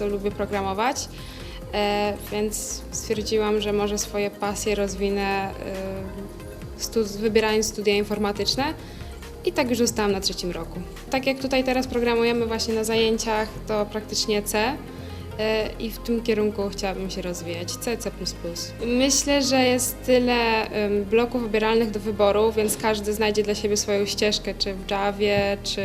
bardzo lubię programować, e, więc stwierdziłam, że może swoje pasje rozwinę e, stu- wybierając studia informatyczne. I tak już zostałam na trzecim roku. Tak jak tutaj teraz programujemy właśnie na zajęciach, to praktycznie C. e, I w tym kierunku chciałabym się rozwijać, C, C++. Myślę, że jest tyle bloków wybieralnych do wyboru, więc każdy znajdzie dla siebie swoją ścieżkę, czy w Javie, czy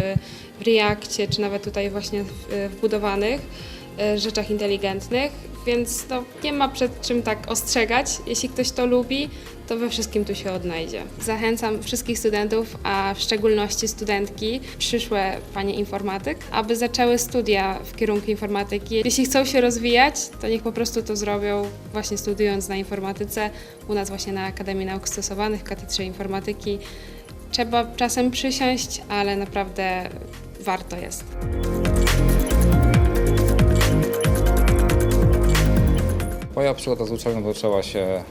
w Reactie, czy nawet tutaj właśnie w, w budowanych e, rzeczach inteligentnych, więc no, nie ma przed czym tak ostrzegać. Jeśli ktoś to lubi, to we wszystkim tu się odnajdzie. Zachęcam wszystkich studentów, a w szczególności studentki, przyszłe panie informatyk, aby zaczęły studia w kierunku informatyki. Jeśli chcą się rozwijać, to niech po prostu to zrobią właśnie studiując na informatyce, u nas właśnie na Akademii Nauk Stosowanych, Katedrze Informatyki. Trzeba czasem przysiąść, ale naprawdę warto jest. Moja przygoda z uczelnią zaczęła się e,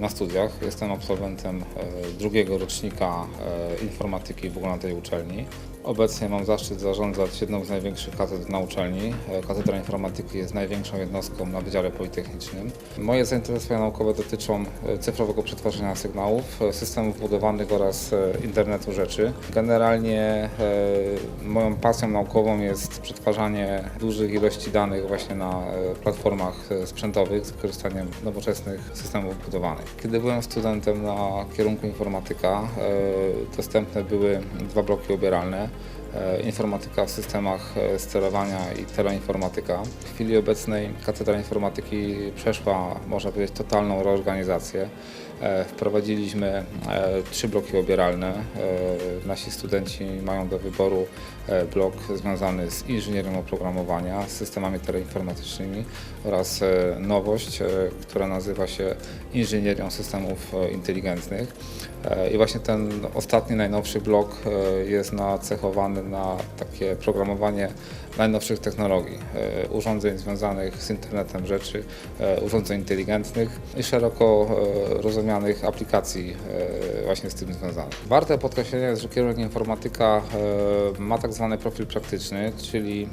na studiach. Jestem absolwentem e, drugiego rocznika e, informatyki w ogóle na tej uczelni. Obecnie mam zaszczyt zarządzać jedną z największych katedr na uczelni. E, Katedra Informatyki jest największą jednostką na Wydziale Politechnicznym. Moje zainteresowania naukowe dotyczą e, cyfrowego przetwarzania sygnałów, e, systemów budowanych oraz internetu rzeczy. Generalnie moją pasją naukową jest przetwarzanie dużych ilości danych właśnie na platformach sprzętowych z wykorzystaniem nowoczesnych systemów budowanych. Kiedy byłem studentem na kierunku informatyka, dostępne były dwa bloki obieralne. E, Informatyka w systemach e, sterowania i teleinformatyka. W chwili obecnej Katedra Informatyki przeszła, można powiedzieć, totalną reorganizację. E, Wprowadziliśmy e, trzy bloki obieralne. E, Nasi studenci mają do wyboru blok związany z inżynierią oprogramowania, z systemami teleinformatycznymi oraz nowość, która nazywa się inżynierią systemów inteligentnych. I właśnie ten ostatni, najnowszy blok jest nacechowany na takie programowanie najnowszych technologii, e, urządzeń związanych z internetem rzeczy, e, urządzeń inteligentnych i szeroko e, rozumianych aplikacji właśnie z tym związanych. Warte podkreślenia jest, że kierunek informatyka ma tak zwany profil praktyczny, czyli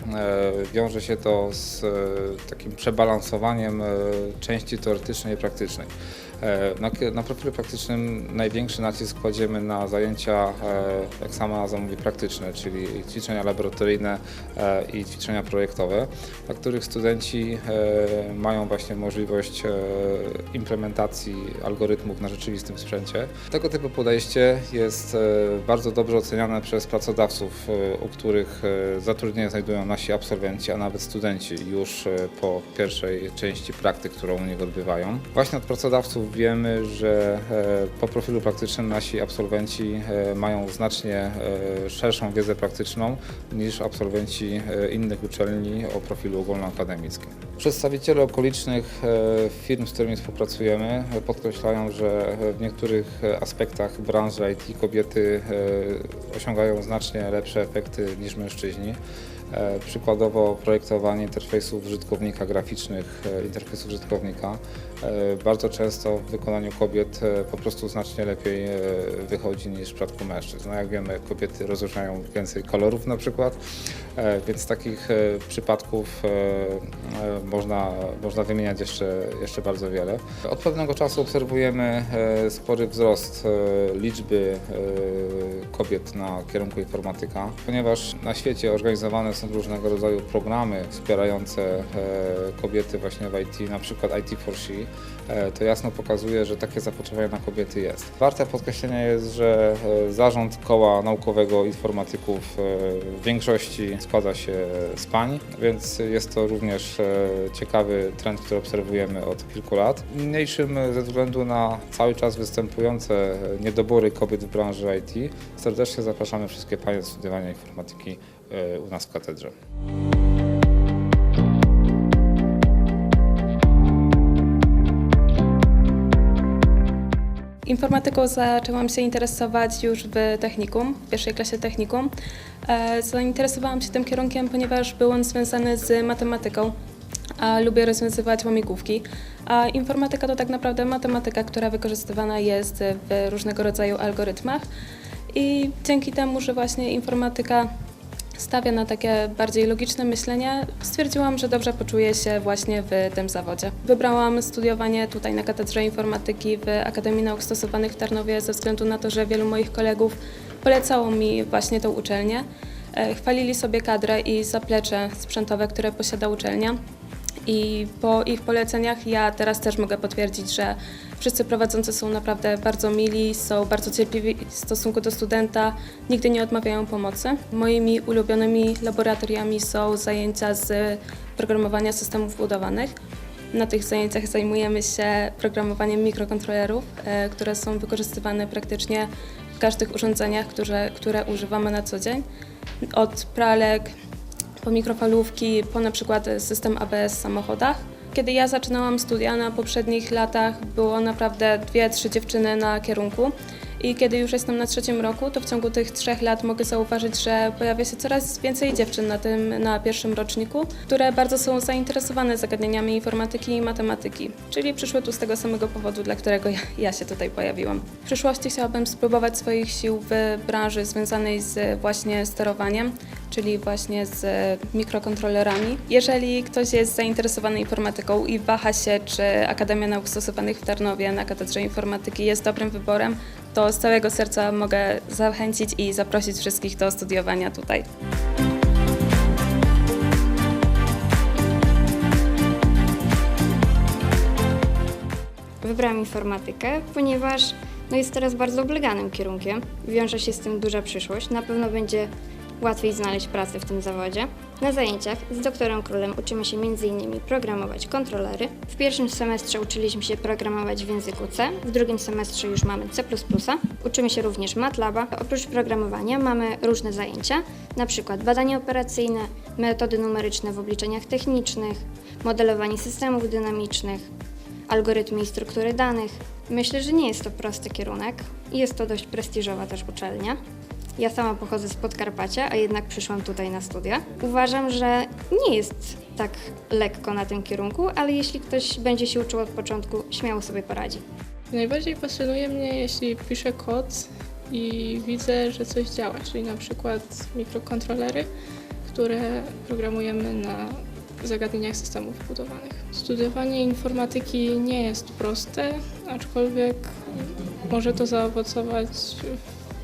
wiąże się to z takim przebalansowaniem części teoretycznej i praktycznej. E, Na, na profilu praktycznym największy nacisk kładziemy na zajęcia, e, jak sama nazwa mówi, praktyczne, czyli ćwiczenia laboratoryjne e, i ćwiczenia projektowe, na których studenci mają właśnie możliwość implementacji algorytmów na rzeczywistym sprzęcie. Tego typu podejście jest bardzo dobrze oceniane przez pracodawców, u których zatrudnienie znajdują nasi absolwenci, a nawet studenci już po pierwszej części praktyk, którą u nich odbywają. Właśnie od pracodawców wiemy, że e, po profilu praktycznym nasi absolwenci e, mają znacznie e, szerszą wiedzę praktyczną niż absolwenci innych uczelni o profilu ogólnoakademickim. Przedstawiciele okolicznych firm, z którymi współpracujemy, podkreślają, że w niektórych aspektach branży IT kobiety osiągają znacznie lepsze efekty niż mężczyźni. Przykładowo projektowanie interfejsów użytkownika graficznych, interfejsów użytkownika. Bardzo często w wykonaniu kobiet e, po prostu znacznie lepiej e, wychodzi niż w przypadku mężczyzn. No jak wiemy, kobiety rozróżniają więcej kolorów na przykład, e, więc takich przypadków można, można wymieniać jeszcze, jeszcze bardzo wiele. Od pewnego czasu obserwujemy spory wzrost liczby kobiet na kierunku informatyka, ponieważ na świecie organizowane są różnego rodzaju programy wspierające kobiety właśnie w IT, na przykład IT for She. To jasno pokazuje, że takie zapotrzebowanie na kobiety jest. Warte podkreślenia jest, że e, zarząd koła naukowego informatyków e, w większości składa się z pań, więc jest to również e, ciekawy trend, który obserwujemy od kilku lat. Niniejszym e, ze względu na cały czas występujące niedobory kobiet w branży IT serdecznie zapraszamy wszystkie panie do studiowania informatyki u nas w katedrze. Informatyką zaczęłam się interesować już w technikum, w pierwszej klasie technikum. E, Zainteresowałam się tym kierunkiem, ponieważ był on związany z matematyką, a lubię rozwiązywać łamigłówki. A informatyka to tak naprawdę matematyka, która wykorzystywana jest w różnego rodzaju algorytmach. I dzięki temu, że właśnie informatyka stawia na takie bardziej logiczne myślenie, stwierdziłam, że dobrze poczuję się właśnie w tym zawodzie. Wybrałam studiowanie tutaj na Katedrze Informatyki w Akademii Nauk Stosowanych w Tarnowie ze względu na to, że wielu moich kolegów polecało mi właśnie tą uczelnię. E, Chwalili sobie kadrę i zaplecze sprzętowe, które posiada uczelnia. I po ich poleceniach ja teraz też mogę potwierdzić, że wszyscy prowadzący są naprawdę bardzo mili, są bardzo cierpliwi w stosunku do studenta, nigdy nie odmawiają pomocy. Moimi ulubionymi laboratoriami są zajęcia z programowania systemów budowanych. Na tych zajęciach zajmujemy się programowaniem mikrokontrolerów, e, które są wykorzystywane praktycznie w każdych urządzeniach, które, które używamy na co dzień. Od pralek, po mikrofalówki, po na przykład system ABS w samochodach. Kiedy ja zaczynałam studia na poprzednich latach, było naprawdę dwie, trzy dziewczyny na kierunku. I kiedy już jestem na trzecim roku, to w ciągu tych trzech lat mogę zauważyć, że pojawia się coraz więcej dziewczyn na tym, na pierwszym roczniku, które bardzo są zainteresowane zagadnieniami informatyki i matematyki. Czyli przyszły tu z tego samego powodu, dla którego ja, ja się tutaj pojawiłam. W przyszłości chciałabym spróbować swoich sił w branży związanej z właśnie sterowaniem, czyli właśnie z mikrokontrolerami. Jeżeli ktoś jest zainteresowany informatyką i waha się, czy Akademia Nauk Stosowanych w Tarnowie na Katedrze Informatyki jest dobrym wyborem, to z całego serca mogę zachęcić i zaprosić wszystkich do studiowania tutaj. Wybrałam informatykę, ponieważ no jest teraz bardzo obleganym kierunkiem. Wiąże się z tym duża przyszłość. Na pewno będzie łatwiej znaleźć pracę w tym zawodzie. Na zajęciach z doktorem Królem uczymy się m.in. programować kontrolery. W pierwszym semestrze uczyliśmy się programować w języku C, w drugim semestrze już mamy C++. Uczymy się również MATLABa. Oprócz programowania mamy różne zajęcia, przykład badania operacyjne, metody numeryczne w obliczeniach technicznych, modelowanie systemów dynamicznych, algorytmy i struktury danych. Myślę, że nie jest to prosty kierunek i jest to dość prestiżowa też uczelnia. Ja sama pochodzę z Podkarpacia, a jednak przyszłam tutaj na studia. Uważam, że nie jest tak lekko na tym kierunku, ale jeśli ktoś będzie się uczył od początku, śmiało sobie poradzi. Najbardziej pasjonuje mnie, jeśli piszę kod i widzę, że coś działa, czyli na przykład mikrokontrolery, które programujemy na zagadnieniach systemów budowanych. Studiowanie informatyki nie jest proste, aczkolwiek może to zaowocować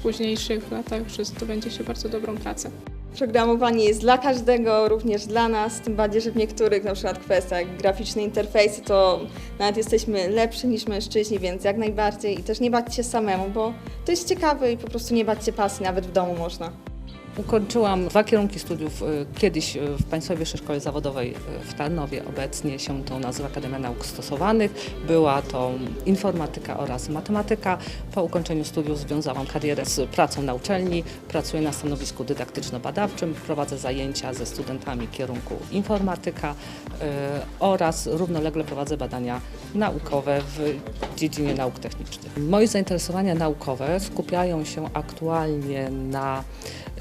późniejszych latach, że zdobędzie się bardzo dobrą pracę. Programowanie jest dla każdego, również dla nas, tym bardziej, że w niektórych na przykład kwestiach graficzne interfejsy to nawet jesteśmy lepsi niż mężczyźni, więc jak najbardziej i też nie bać się samemu, bo to jest ciekawe i po prostu nie bać się pasji, nawet w domu można. Ukończyłam dwa kierunki studiów y, kiedyś y, w Państwowej Wyższej Szkole Zawodowej y, w Tarnowie, obecnie się to nazywa Akademia Nauk Stosowanych. Była to informatyka oraz matematyka. Po ukończeniu studiów związałam karierę z pracą na uczelni, pracuję na stanowisku dydaktyczno-badawczym, prowadzę zajęcia ze studentami kierunku informatyka oraz równolegle prowadzę badania naukowe w dziedzinie nauk technicznych. Moje zainteresowania naukowe skupiają się aktualnie na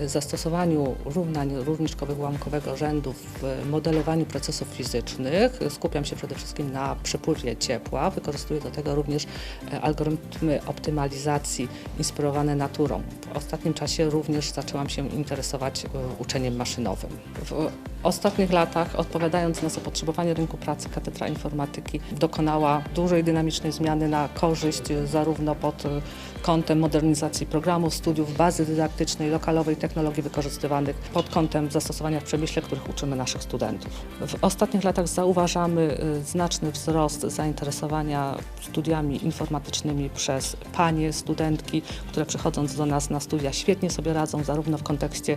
zastosowaniu równań równiczkowych ułamkowego rzędu w modelowaniu procesów fizycznych. Skupiam się przede wszystkim na przepływie ciepła. Wykorzystuję do tego również e, algorytmy optymalizacji inspirowane naturą. W ostatnim czasie również zaczęłam się interesować e, uczeniem maszynowym. W ostatnich latach, odpowiadając na zapotrzebowanie rynku pracy, Katedra Informatyki dokonała dużej dynamicznej zmiany na korzyść e, zarówno pod kątem modernizacji programów, studiów, bazy dydaktycznej, lokalowej, technologii wykorzystywanych, pod kątem zastosowania w przemyśle, których uczymy naszych studentów. W ostatnich latach zauważamy y, znaczny wzrost zainteresowania studiami informatycznymi przez panie studentki, które przychodząc do nas na studia świetnie sobie radzą, zarówno w kontekście y,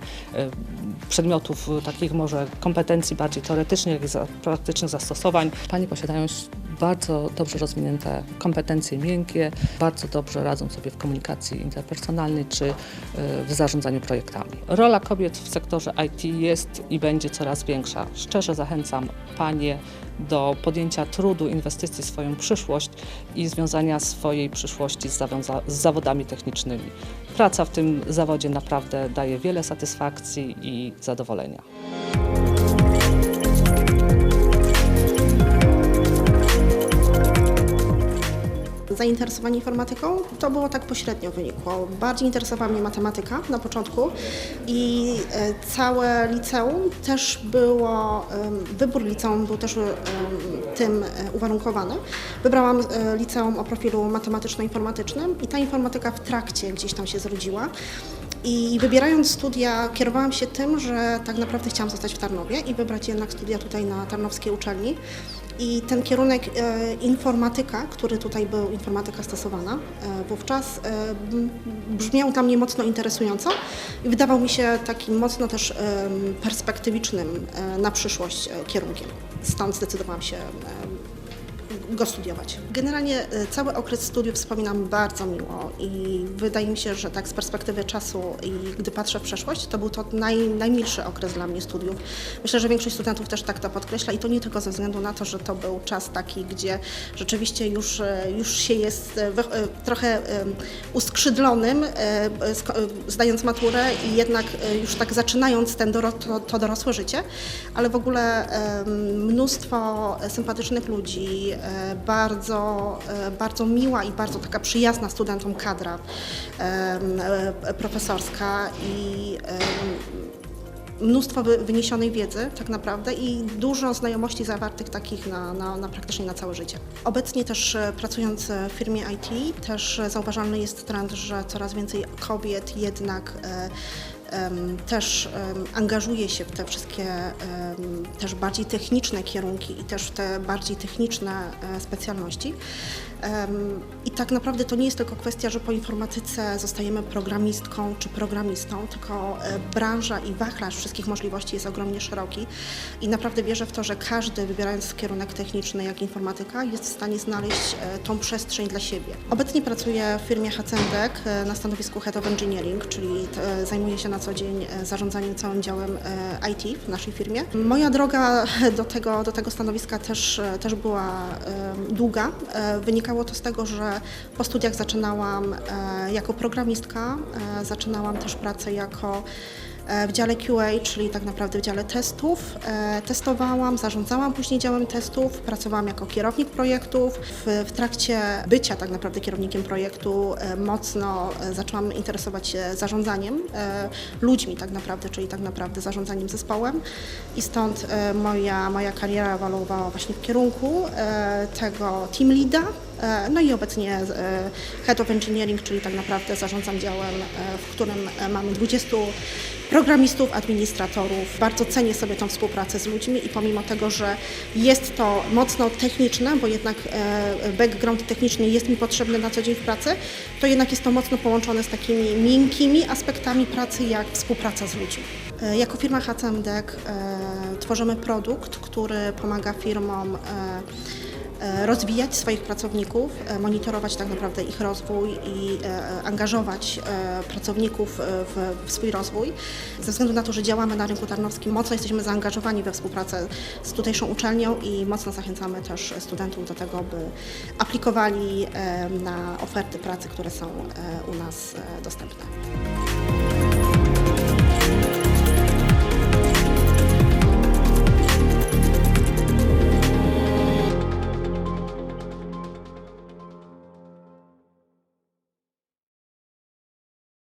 przedmiotów y, takich może kompetencji bardziej teoretycznych, jak i praktycznych zastosowań. Panie posiadają bardzo dobrze rozwinięte kompetencje miękkie, bardzo dobrze radzą sobie w komunikacji interpersonalnej czy y, w zarządzaniu projektami. Rola kobiet w sektorze IT jest i będzie coraz większa. Szczerze zachęcam panie do podjęcia trudu, inwestycji w swoją przyszłość i związania swojej przyszłości z, z zawodami technicznymi. Praca w tym zawodzie naprawdę daje wiele satysfakcji i zadowolenia. Zainteresowanie informatyką to było tak pośrednio wynikło. Bardziej interesowała mnie matematyka na początku i e, całe liceum też było, wybór liceum był też tym e, uwarunkowany. Wybrałam e, liceum o profilu matematyczno-informatycznym i ta informatyka w trakcie gdzieś tam się zrodziła. I wybierając studia, kierowałam się tym, że tak naprawdę chciałam zostać w Tarnowie i wybrać jednak studia tutaj na Tarnowskiej uczelni. I ten kierunek e, informatyka, który tutaj był, informatyka stosowana e, wówczas, e, brzmiał dla mnie mocno interesująco i wydawał mi się takim mocno też perspektywicznym na przyszłość kierunkiem. Stąd zdecydowałam się go studiować. Generalnie e, cały okres studiów wspominam bardzo miło i wydaje mi się, że tak z perspektywy czasu i gdy patrzę w przeszłość, to był to naj, najmilszy okres dla mnie studiów. Myślę, że większość studentów też tak to podkreśla i to nie tylko ze względu na to, że to był czas taki, gdzie rzeczywiście już, e, już się jest e, trochę uskrzydlonym, zdając maturę i jednak już tak zaczynając ten doro, to, to dorosłe życie, ale w ogóle mnóstwo sympatycznych ludzi, bardzo, e, bardzo miła i bardzo taka przyjazna studentom kadra e, profesorska i mnóstwo wy- wyniesionej wiedzy tak naprawdę i dużo znajomości zawartych takich na, na, na praktycznie na całe życie. Obecnie też e, pracując w firmie IT też e, zauważalny jest trend, że coraz więcej kobiet jednak e, też angażuje się w te wszystkie też bardziej techniczne kierunki i też w te bardziej techniczne e, specjalności. I tak naprawdę to nie jest tylko kwestia, że po informatyce zostajemy programistką czy programistą, tylko e, branża i wachlarz wszystkich możliwości jest ogromnie szeroki i naprawdę wierzę w to, że każdy wybierając kierunek techniczny jak informatyka jest w stanie znaleźć e, tą przestrzeń dla siebie. Obecnie pracuję w firmie Hacendek na stanowisku Head of Engineering, czyli zajmuję się na co dzień e, zarządzaniem całym działem e, IT w naszej firmie. Moja droga do tego, do tego stanowiska też, e, też była długa. Wynikało to z tego, że po studiach zaczynałam jako programistka, zaczynałam też pracę jako w dziale QA, czyli tak naprawdę w dziale testów. E, Testowałam, zarządzałam później działem testów, pracowałam jako kierownik projektów. W, w trakcie bycia tak naprawdę kierownikiem projektu e, mocno e, zaczęłam interesować się zarządzaniem e, ludźmi tak naprawdę, czyli tak naprawdę zarządzaniem zespołem i stąd e, moja, moja kariera ewoluowała właśnie w kierunku e, tego team leada, E, No i obecnie e, Head of Engineering, czyli tak naprawdę zarządzam działem, e, w którym e, mamy 20 programistów, administratorów. Bardzo cenię sobie tą współpracę z ludźmi i pomimo tego, że jest to mocno techniczne, bo jednak e, background techniczny jest mi potrzebny na co dzień w pracy, to jednak jest to mocno połączone z takimi miękkimi aspektami pracy, jak współpraca z ludźmi. E, Jako firma HCMDEK e, tworzymy produkt, który pomaga firmom rozwijać swoich pracowników, e, monitorować tak naprawdę ich rozwój i e, angażować e, pracowników e, w, swój rozwój. Ze względu na to, że działamy na rynku tarnowskim, mocno jesteśmy zaangażowani we współpracę z tutejszą uczelnią i mocno zachęcamy też studentów do tego, by aplikowali e, na oferty pracy, które są e, u nas e, dostępne.